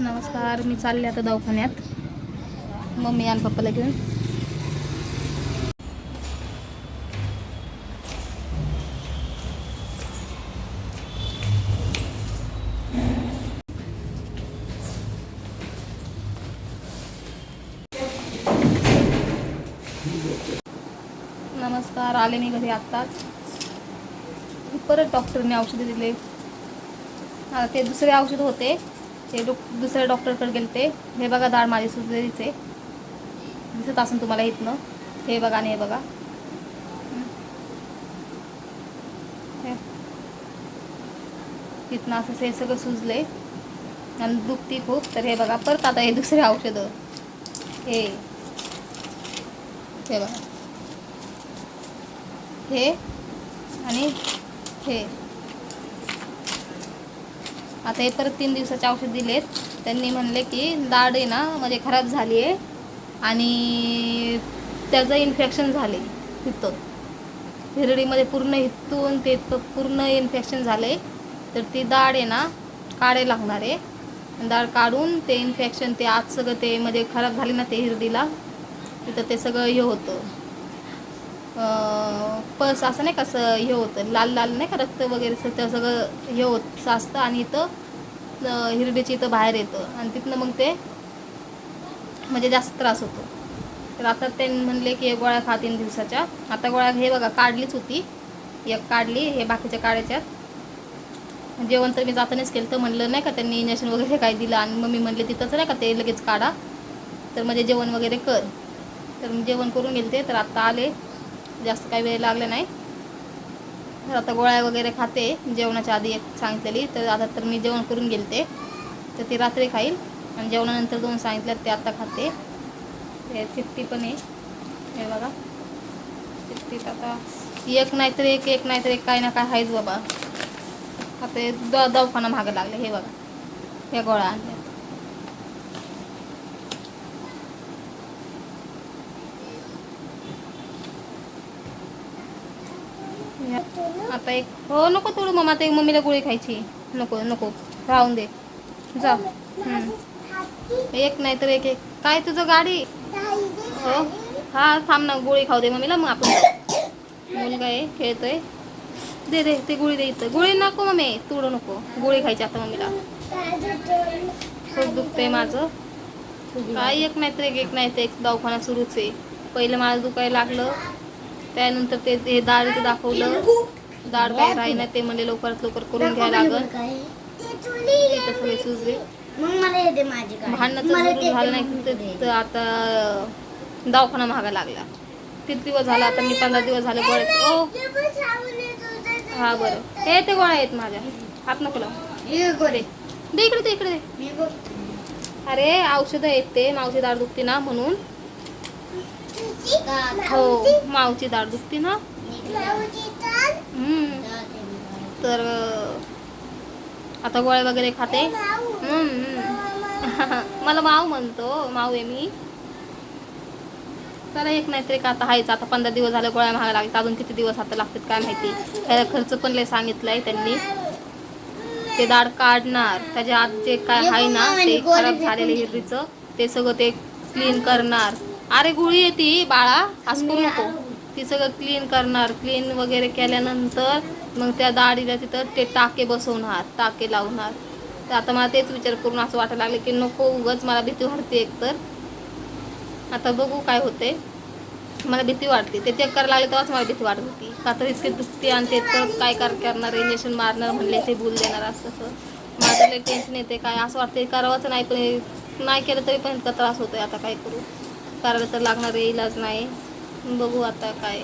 नमस्कार मी चालले आता दवाखान्यात. मम्मी आणि पप्पाला घेऊन. नमस्कार आले मी घरी आत्ताच. परत डॉक्टरने औषधे दिले. आता ते दुसरे औषध होते. ते डॉ दुसऱ्या डॉक्टरकडे गेले ते हे बघा दाढ माझी सुजलेलीचे दिसत असून तुम्हाला इथनं. हे बघा आणि हे बघा. हे. इथनं असं हे सगळं सुजले आणि दुखती खूप. तर हे बघा परत आता हे दुसरे औषधं. हे. हे बघा. हे आणि हे. आता हे परत तीन दिवसाचे औषध दिलेत. त्यांनी म्हणले की दाढ आहे ना म्हणजे खराब झाली आहे आणि त्याचं इन्फेक्शन झाले तिथं हिरडीमध्ये पूर्ण हित्तून ते पूर्ण इन्फेक्शन झाले. तर ती दाढ आहे ना काढायला लागणार आहे. आणि दाढ काढून ते इन्फेक्शन ते आज सगळं ते म्हणजे खराब झाले ना ते हिरडीला तिथं ते सगळं हे होतं. पस असं नाही का असं हे होतं लाल लाल नाही का रक्त वगैरे सगळं सगळं हे होत साचतं आणि इथं हिरडीची इथं बाहेर येतं. आणि तिथनं मग ते म्हणजे जास्त त्रास होतो. तर आता ते म्हणले की एक गोळ्या खा तीन दिवसाच्या. आता गोळ्या हे बघा काढलीच होती. एक काढली हे बाकीच्या काढायच्यात. जेवण तर मी जातानाच केलं तर म्हणलं नाही का त्यांनी इंजेक्शन वगैरे काय दिलं आणि मम्मी म्हणले तिथंच नाही का ते लगेच काढा. तर म्हणजे जेवण वगैरे कर. तर जेवण करून गेले ते तर आत्ता आले. जास्त काही वेळ लागला नाही. तर आता गोळ्या वगैरे खाते. जेवणाच्या आधी एक सांगितलेली. तर आता तर मी जेवण करून गेलते. तर ती रात्री खाईल. आणि जेवणानंतर दोन सांगितलं ते आता खाते. हे चिट्टी पण आहे. हे बघा. चिट्टीत आता एक नाहीतर एक एक नाहीतर एक काय ना काय आहेच बाबा. आता द दवाखाना मागं लागले. हे बघा. हे गोळ्या आणल्या आता एक हो नको तोडू मग आता एक मम्मीला गोळी खायची. नको नको. राहून दे. जा. एक नाही तर एक एक. काय तुझं गाडी? हो. हा थांब ना गोळी खाऊ दे मम्मीला मग आपण मुलगा आहे खेळतोय. दे दे ते गोळी दे इथं. गोळी नको मम्मी तोडू नको. गोळी खायची आता मम्मीला. खूप दुखतंय माझं. काय एक नाही तर एक एक नाही तर एक. दवाखाना सुरूच आहे. पहिलं मला दुखायला लागलं. त्यानंतर ते हे दाढीचं दाखवलं. दाढ काय राहीना ते म्हणले लवकरात लवकर करून घ्यायला लागल. इथं सगळे ते झालं नाही. ते आता दवाखाना महागा लागला. किती दिवस झाला? आता मी पंधरा दिवस झाले गोळ्यात ओ! ते. हा बरं. हे ते गोळ्या आहेत माझ्या. हात नको लावू. दे इकडे दे इकडे. अरे औषधं आहेत ते. मावची दाढ दुखते ना म्हणून. हो मावची डाळ दुखते ना? तर? हम्म. तर आता गोळ्या वगैरे खाते. मला माव म्हणतो माव आहे मी. चला एक नाहीतर एक आता हायचं. आता पंधरा दिवस झाले गोळ्या महाग लागतात अजून किती दिवस आता लागतात काय माहिती. त्याला खर्च पण लय सांगितलंय त्यांनी. ते दाढ काढणार. त्याच्या आत जे काय आहे ना ते खराब झालेलं हिरवीचं ते सगळं ते क्लीन करणार. अरे गुळी आहे ती बाळा असं करू नको. ती सगळं क्लीन करणार. क्लीन वगैरे केल्यानंतर मग त्या दाढीला तिथं ते टाके बसवणार टाके लावणार. तर आता मला तेच विचार करून असं वाटायला लागलं की नको उगाच मला भीती वाटते एकतर. आता बघू काय होते मला भीती वाटते. ते चेक करायला लागले तेव्हाच मला भीती वाटत होती. का तर इतके दुखते आणि ते तर काय कर करणार इंजेक्शन मारणार म्हणले ते बोल देणार असं तसं. माझं लई टेन्शन येते काय असं वाटते करावंच नाही पण नाही केलं तरी पण इतका त्रास होतोय आता काय करू. करायला तर लागणार इलाज नाही. बघू आता काय.